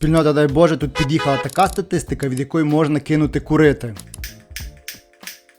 Спільнота, дай Боже, тут під'їхала така статистика, від якої можна кинути курити.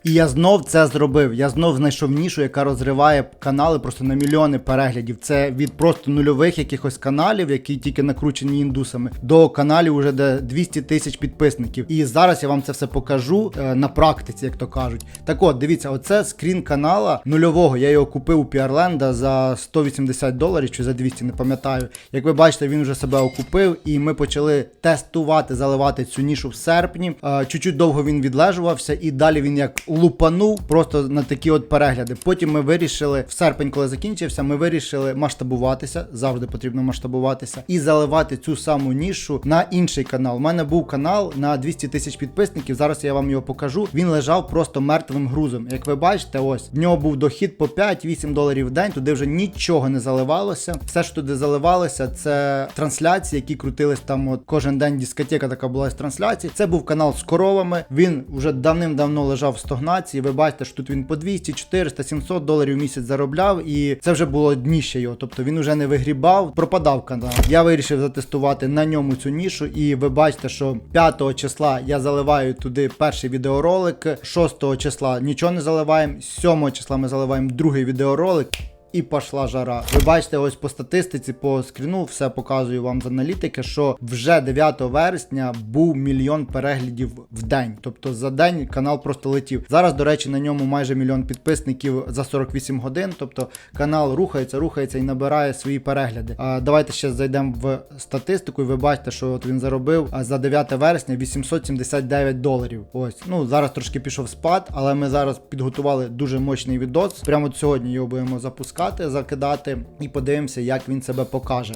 І я знов це зробив. Я знов знайшов нішу, яка розриває канали просто на мільйони переглядів. Це від просто нульових якихось каналів, які тільки накручені індусами, до каналів, уже де 200 тисяч підписників. І зараз я вам це все покажу е, на практиці, як то кажуть. Так от, дивіться, оце скрін канала нульового. Я його купив у Піарленда за 180 доларів чи за 200, не пам'ятаю. Як ви бачите, він вже себе окупив, і ми почали тестувати, заливати цю нішу в серпні. Е, Чуть-чуть довго він відлежувався, і далі він як лупанув просто на такі от перегляди. Потім ми вирішили в серпень, коли закінчився, ми вирішили масштабуватися. Завжди потрібно масштабуватися і заливати цю саму нішу на інший канал. У мене був канал на 200 тисяч підписників. Зараз я вам його покажу. Він лежав просто мертвим грузом. Як ви бачите, ось в нього був дохід по 5-8 доларів в день. Туди вже нічого не заливалося. Все, що туди заливалося, це трансляції, які крутились там. От кожен день дискотека така була з трансляцій. Це був канал з коровами. Він вже давним-давно лежав в стогнації. Ви бачите, що тут він по 200, 400, 700 доларів в місяць заробляв, і це вже було дніще його. Тобто він вже не вигрібав, пропадав канал. Я вирішив затестувати на ньому цю нішу, і ви бачите, що 5 числа я заливаю туди перший відеоролик, 6 числа нічого не заливаємо, 7 числа ми заливаємо другий відеоролик. І пошла жара. Ви бачите, ось по статистиці, по скріну, все показую вам з аналітики, що вже 9 вересня був мільйон переглядів в день. Тобто за день канал просто летів. Зараз, до речі, на ньому майже мільйон підписників за 48 годин. Тобто канал рухається, рухається і набирає свої перегляди. А давайте ще зайдемо в статистику, і ви бачите, що от він заробив за 9 вересня 879 доларів. Ось, ну зараз трошки пішов спад, але ми зараз підготували дуже мощний відос. Прямо сьогодні його будемо запускати, закидати і подивимося, як він себе покаже.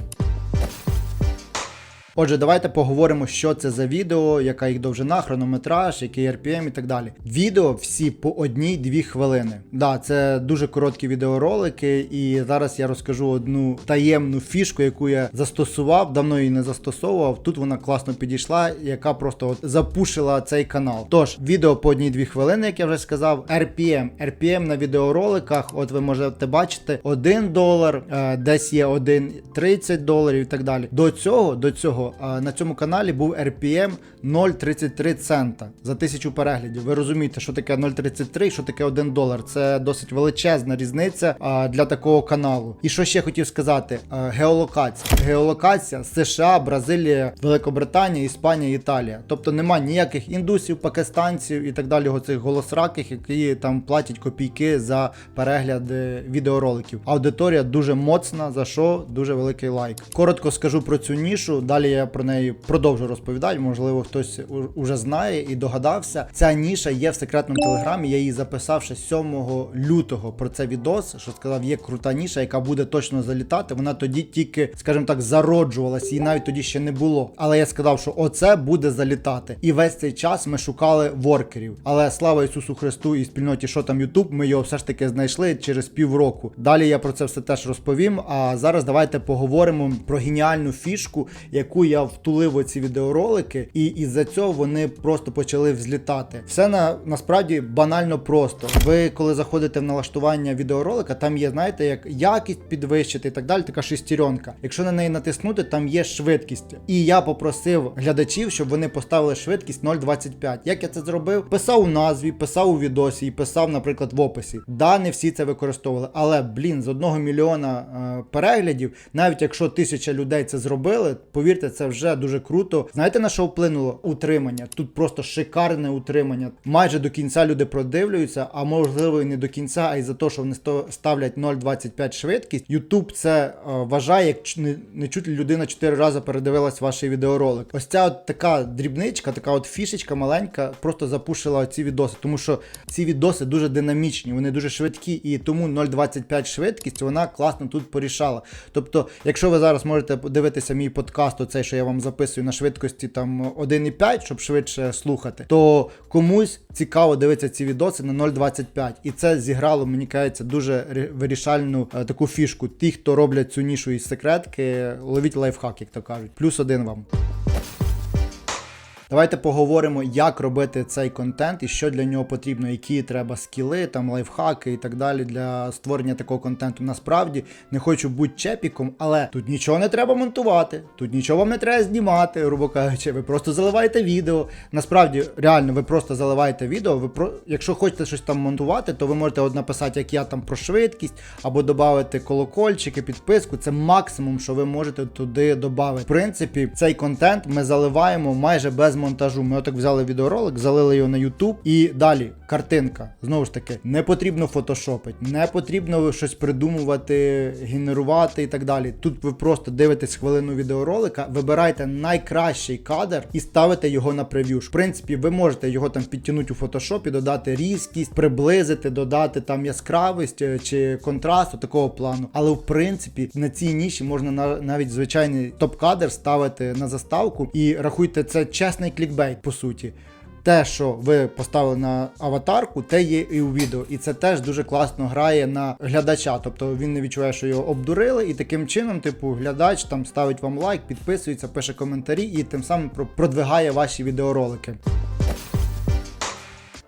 Отже, давайте поговоримо, що це за відео, яка їх довжина, хронометраж, який RPM і так далі. Відео всі по одній-дві хвилини. Да, це дуже короткі відеоролики, і зараз я розкажу одну таємну фішку, яку я застосував, давно її не застосовував. Тут вона класно підійшла, яка просто от запушила цей канал. Тож, відео по одній-дві хвилини, як я вже сказав, RPM. RPM на відеороликах, от ви можете бачити, 1 долар, е, десь є 1,30 доларів і так далі. До цього, до цього на цьому каналі був RPM 0,33 цента за тисячу переглядів. Ви розумієте, що таке 0,33 що таке 1 долар. Це досить величезна різниця для такого каналу. І що ще хотів сказати: геолокація. Геолокація США, Бразилія, Великобританія, Іспанія, Італія. Тобто нема ніяких індусів, пакистанців і так далі, оцих голосраких, які там платять копійки за перегляди відеороликів. Аудиторія дуже моцна, за що дуже великий лайк. Коротко скажу про цю нішу. Далі я про неї продовжу розповідати. Можливо, хтось уже знає і догадався. Ця ніша є в секретному телеграмі. Я її записав ще 7 лютого про це відос. Що сказав, є крута ніша, яка буде точно залітати. Вона тоді тільки, скажімо так, зароджувалась, її навіть тоді ще не було. Але я сказав, що оце буде залітати. І весь цей час ми шукали воркерів. Але слава Ісусу Христу і спільноті, що там Ютуб, ми його все ж таки знайшли через півроку. Далі я про це все теж розповім. А зараз давайте поговоримо про геніальну фішку, яку я втулив у ці відеоролики, і із-за цього вони просто почали взлітати. Все на насправді банально просто. Ви коли заходите в налаштування відеоролика, там є, знаєте, як якість підвищити і так далі, така шестеренка. Якщо на неї натиснути, там є швидкість. І я попросив глядачів, щоб вони поставили швидкість 0,25. Як я це зробив? Писав у назві, писав у відосі і писав, наприклад, в описі. Да, не всі це використовували, але блін, з одного мільйона е, переглядів, навіть якщо тисяча людей це зробили, повірте, це вже дуже круто. Знаєте на що вплинуло? Утримання. Тут просто шикарне утримання. Майже до кінця люди продивлюються, а можливо і не до кінця, а й за те, що вони ставлять 0,25 швидкість. YouTube це е, вважає, як не, не чуть людина 4 рази передивилась ваш відеоролик. Ось ця от така дрібничка, така от фішечка маленька, просто запушила ці відоси, тому що ці відоси дуже динамічні, вони дуже швидкі, і тому 0,25 швидкість вона класно тут порішала. Тобто, якщо ви зараз можете подивитися мій подкаст, оцей, що я вам записую на швидкості там 1,5, щоб швидше слухати, то комусь цікаво дивитися ці відоси на 0,25. І це зіграло, мені кажеться, дуже вирішальну е, таку фішку. Ті, хто роблять цю нішу із секретки, ловіть лайфхак, як то кажуть. Плюс один вам. Давайте поговоримо, як робити цей контент і що для нього потрібно, які треба скіли, там лайфхаки і так далі для створення такого контенту. Насправді не хочу бути чепіком, але тут нічого не треба монтувати, тут нічого вам не треба знімати, грубо кажучи, ви просто заливаєте відео. Насправді, реально, ви просто заливаєте відео. Ви про, якщо хочете щось там монтувати, то ви можете от написати, як я там про швидкість, або додати колокольчики, підписку. Це максимум, що ви можете туди додати. В принципі, цей контент ми заливаємо майже без монтажу. Ми отак взяли відеоролик, залили його на YouTube і далі картинка. Знову ж таки, не потрібно фотошопити, не потрібно щось придумувати, генерувати і так далі. Тут ви просто дивитесь хвилину відеоролика, вибираєте найкращий кадр і ставите його на прев'ю. В принципі, ви можете його там підтягнути у фотошопі, додати різкість, приблизити, додати там яскравість е, чи контрасту такого плану. Але в принципі на цій ніші можна навіть звичайний топ-кадр ставити на заставку і рахуйте, це чесний клікбейт, по суті. Те, що ви поставили на аватарку, те є і у відео. І це теж дуже класно грає на глядача. Тобто він не відчуває, що його обдурили, і таким чином, типу, глядач там ставить вам лайк, підписується, пише коментарі і тим самим продвигає ваші відеоролики.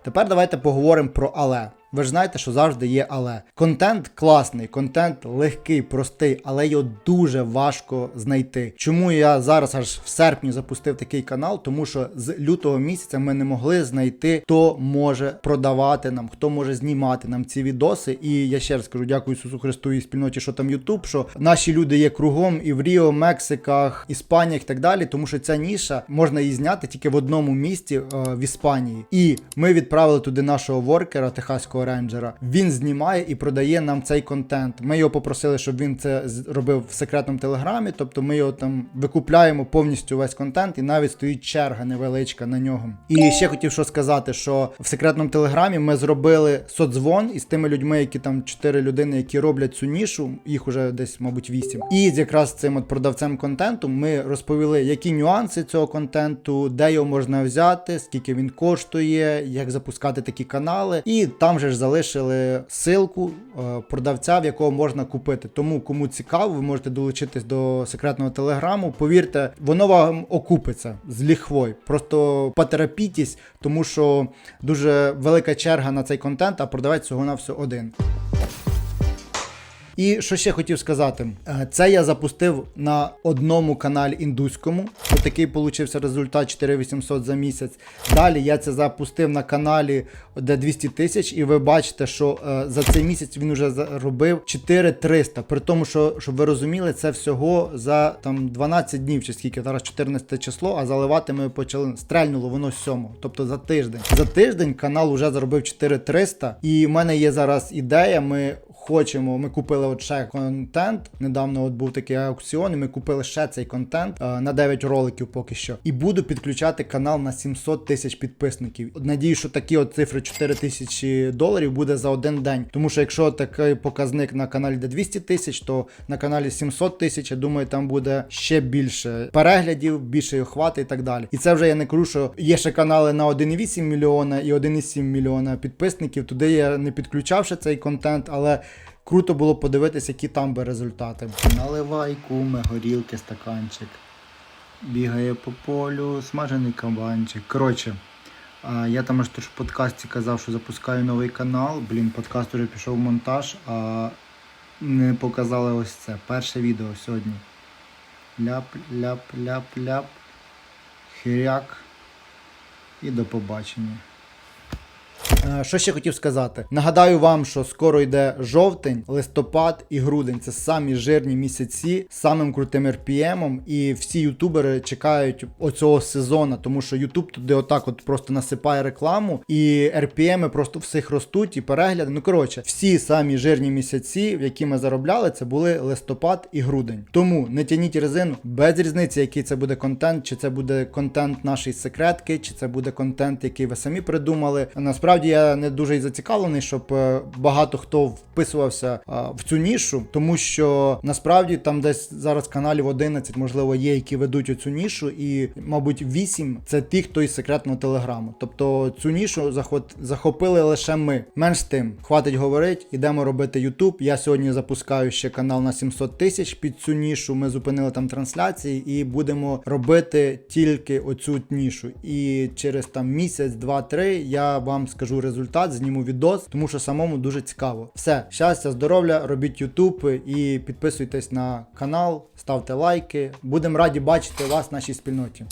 Тепер давайте поговоримо про але. Ви ж знаєте, що завжди є але. Контент класний, контент легкий, простий, але його дуже важко знайти. Чому я зараз аж в серпні запустив такий канал? Тому що з лютого місяця ми не могли знайти, хто може продавати нам, хто може знімати нам ці відоси. І я ще раз кажу, дякую Ісусу Христу і спільноті, що там Ютуб, що наші люди є кругом і в Ріо, Мексиках, Іспаніях і так далі. Тому що ця ніша можна її зняти тільки в одному місті е, в Іспанії. І ми відправили туди нашого воркера, техаського рейнджера. Він знімає і продає нам цей контент. Ми його попросили, щоб він це робив в секретному телеграмі. Тобто ми його там викупляємо повністю весь контент, і навіть стоїть черга невеличка на нього. І ще хотів що сказати, що в секретному телеграмі ми зробили соцдзвон із тими людьми, які там чотири людини, які роблять цю нішу, їх уже десь, мабуть, вісім. І з якраз цим от продавцем контенту ми розповіли, які нюанси цього контенту, де його можна взяти, скільки він коштує, як запускати такі канали. І там же ж залишили силку е, продавця, в якого можна купити. Тому кому цікаво, ви можете долучитись до секретного телеграму. Повірте, воно вам окупиться з ліхвою. Просто потерапітесь, тому що дуже велика черга на цей контент, а продавець всього на все один. І що ще хотів сказати, Е, це я запустив на одному каналі індуському. Отакий получився результат 4800 за місяць. Далі я це запустив на каналі, де 200 тисяч, і ви бачите, що е, за цей місяць він вже заробив 4300. При тому, що щоб ви розуміли, це всього за там 12 днів, чи скільки зараз 14 число, а заливати ми почали стрельнуло воно 7, тобто за тиждень. За тиждень канал вже заробив 4300, і в мене є зараз ідея. Ми хочемо. Ми купили от ще контент. Недавно от був такий аукціон, і ми купили ще цей контент е, на 9 роликів поки що. І буду підключати канал на 700 тисяч підписників. Надію, що такі от цифри 4 тисячі доларів буде за один день. Тому що якщо такий показник на каналі де 200 тисяч, то на каналі 700 тисяч, я думаю, там буде ще більше переглядів, більше охвати і так далі. І це вже я не кажу, що є ще канали на 1,8 мільйона і 1,7 мільйона підписників. Туди я не підключав ще цей контент, але круто було подивитися, які там би результати. Наливай куме, горілки, стаканчик. Бігає по полю, смажений кабанчик. Коротше, я там аж теж в подкасті казав, що запускаю новий канал. Блін, подкаст уже пішов в монтаж, а не показали ось це. Перше відео сьогодні. Ляп, ляп, ляп, ляп. Хіряк. І до побачення. Е, Що ще хотів сказати? Нагадаю вам, що скоро йде жовтень, листопад і грудень. Це самі жирні місяці з самим крутим RPM, і всі ютубери чекають оцього сезону, тому що Ютуб туди отак от просто насипає рекламу, і RPM просто всіх ростуть, і перегляди. Ну коротше, всі самі жирні місяці, в які ми заробляли, це були листопад і грудень. Тому не тяніть резину без різниці, який це буде контент, чи це буде контент нашої секретки, чи це буде контент, який ви самі придумали. Насправді я я не дуже й зацікавлений, щоб е, багато хто вписувався в цю нішу, тому що насправді там десь зараз каналів 11, можливо, є, які ведуть оцю нішу, і, мабуть, 8 це ті, хто із секретного телеграму. Тобто цю нішу захопили лише ми. Менш тим, хватить говорить, ідемо робити YouTube. Я сьогодні запускаю ще канал на 700 тисяч під цю нішу. Ми зупинили там трансляції і будемо робити тільки оцю нішу. І через там місяць, два-три я вам скажу результат, зніму відос, тому що самому дуже цікаво. Все, щастя, здоров'я, робіть ютуб і підписуйтесь на канал, ставте лайки. Будемо раді бачити вас в нашій спільноті.